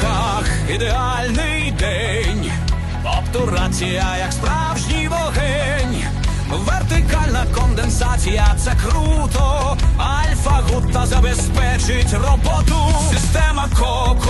руках ідеальний день, обтурація, як справжній вогень, вертикальна конденсація це круто, альфа гута забезпечить роботу, система коко.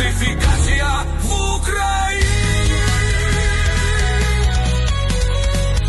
justificar.